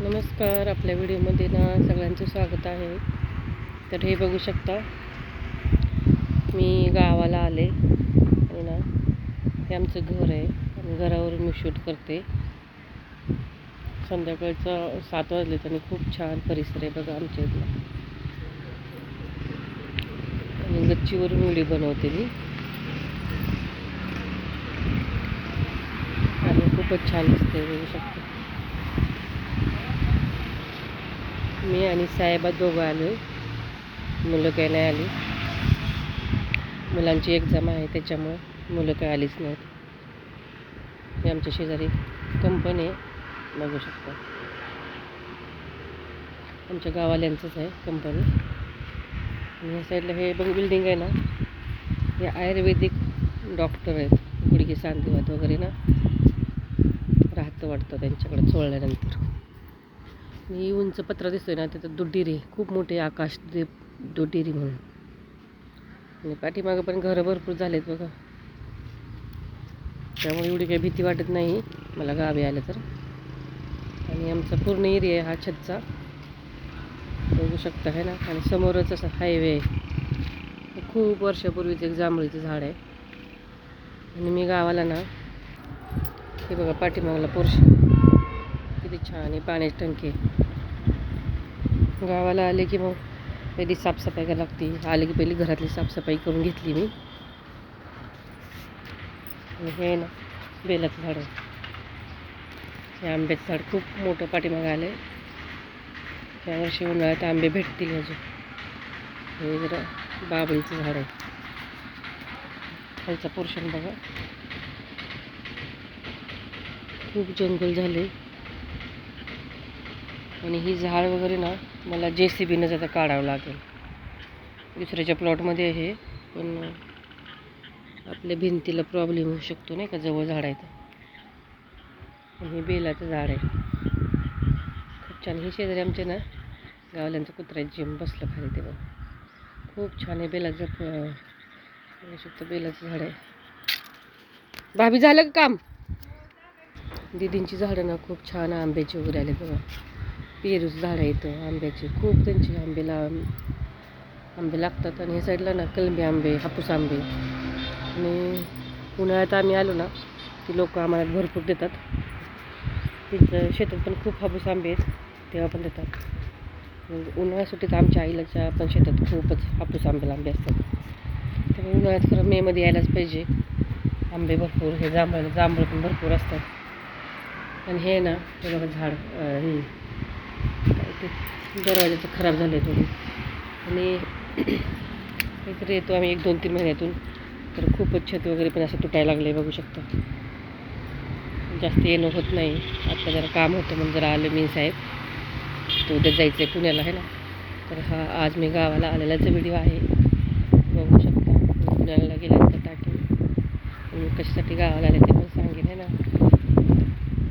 नमस्कार आपल्या व्हिडिओमध्ये ना सगळ्यांचं स्वागत आहे. तर हे बघू शकता मी गावाला आले आणि ना हे आमचं घर आहे आणि घरावरून मी शूट करते. संध्याकाळचं सात वाजले आणि खूप छान परिसर आहे बघा आमच्या इथला. आणि गच्चीवरून व्हिडिओ बनवते मी. आणि खूपच छान दिसते बघू शकता. मी आणि साहेबा दोघं आलो आहे मुलं काही नाही आली. मुलांची एक्झाम आहे त्याच्यामुळं मुलं काही आलीच नाहीत. हे आमच्या शेजारी कंपनी आहे. बघू शकता. आमच्या गावाल्यांचंच आहे कंपनी आणि ह्या साईडला हे बघ बिल्डिंग आहे ना. हे आयुर्वेदिक डॉक्टर आहेत. गुडघे सांधिवात वगैरे ना. राहतं वाटतं त्यांच्याकडे चोळल्यानंतर. मी उंच पत्र दिसतोय ना तिथं दुडिरी खूप मोठे आकाश दीप दुड्डिरी म्हणून. आणि पाठीमागं पण घरं भरपूर झालेत बघा. त्यामुळे एवढी काही भीती वाटत नाही. मला गावी आलं तर. आणि आमचा पूर्ण एरिया आहे हा छतचा. बघू शकता आहे ना? आणि समोरच असं हायवे आहे. खूप वर्षापूर्वीचं एक जांभळीचं झाड आहे. आणि मी गावाला ना हे बघा पाठीमागला पोर्शन. किती छान आहे पाण्याची टंकी। गावाला आले की मग पहिली साफसफाई करायला लागते. आले की पहिली घरातली साफसफाई करून घेतली मी. हे ना बेलाचं झाड. हे आंब्याचं झाड खूप मोठं पाठीमागं आलं आहे यावर्षी उन्हाळ्यात आंबे भेटतील अजून. हे जरा बाबळीचं झाड आहे. खालचा पोर्शन बघा. खूप जंगल झाले आणि ही झाड वगैरे ना मला जे सी बीनं आता काढावं लागेल. दुसऱ्याच्या प्लॉटमध्ये आहे पण आपल्या भिंतीला प्रॉब्लेम होऊ शकतो नाही का जवळ झाड आहे तर. हे बेलाचं झाड आहे. खूप छान. हे शेजारी आमचे ना गावल्यांचं कुत्रा जिम बसलं खाली ते बघ. खूप छान आहे बेलाचं बघू शकतो बेलाचं झाड आहे. भाभी झालं का काम? दिदींची झाडं ना खूप छान आंब्याची वगैरे आले बघा. पेरूच झाड आहे इथं आंब्याचे. खूप त्यांचे आंबे ला आंबे लागतात आणि ह्या साईडला ना कलमी आंबे हापूस आंबे. आणि उन्हाळ्यात आम्ही आलो ना ती लोक आम्हाला भरपूर देतात. तिथं शेतात पण खूप हापूस आंबे आहेत तेव्हा पण देतात. उन्हाळ्या सुट्टीत आमच्या आईलाच्या पण शेतात खूपच हापूस आंबे आंबे असतात. त्यामुळे उन्हाळ्यात खरं मेमध्ये यायलाच पाहिजे. आंबे भरपूर हे जांभळ जांभळ पण भरपूर असतात. आणि हे ना हे बघा झाड हे. ते दरवाजाचं खराब झालं आहे थोडी. आणि काहीतरी येतो आम्ही एक दोन तीन महिन्यातून. तर खूपच छत वगैरे पण असं तुटायला लागले बघू शकता. जास्त येणं होत नाही. आता जरा काम होतं म्हणून जरा आलं मी साहेब. तो उद्या जायचं आहे पुण्याला आहे ना? तर हा आज मी गावाला आलेलाचा व्हिडिओ आहे. बघू शकता. पुण्याला गेल्यानंतर टाकेन मी कशासाठी गावाला आले ते पण सांगेन आहे ना?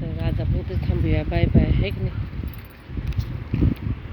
तर आज आपण इथंच थांबूया. बाय बाय आहे की नाही?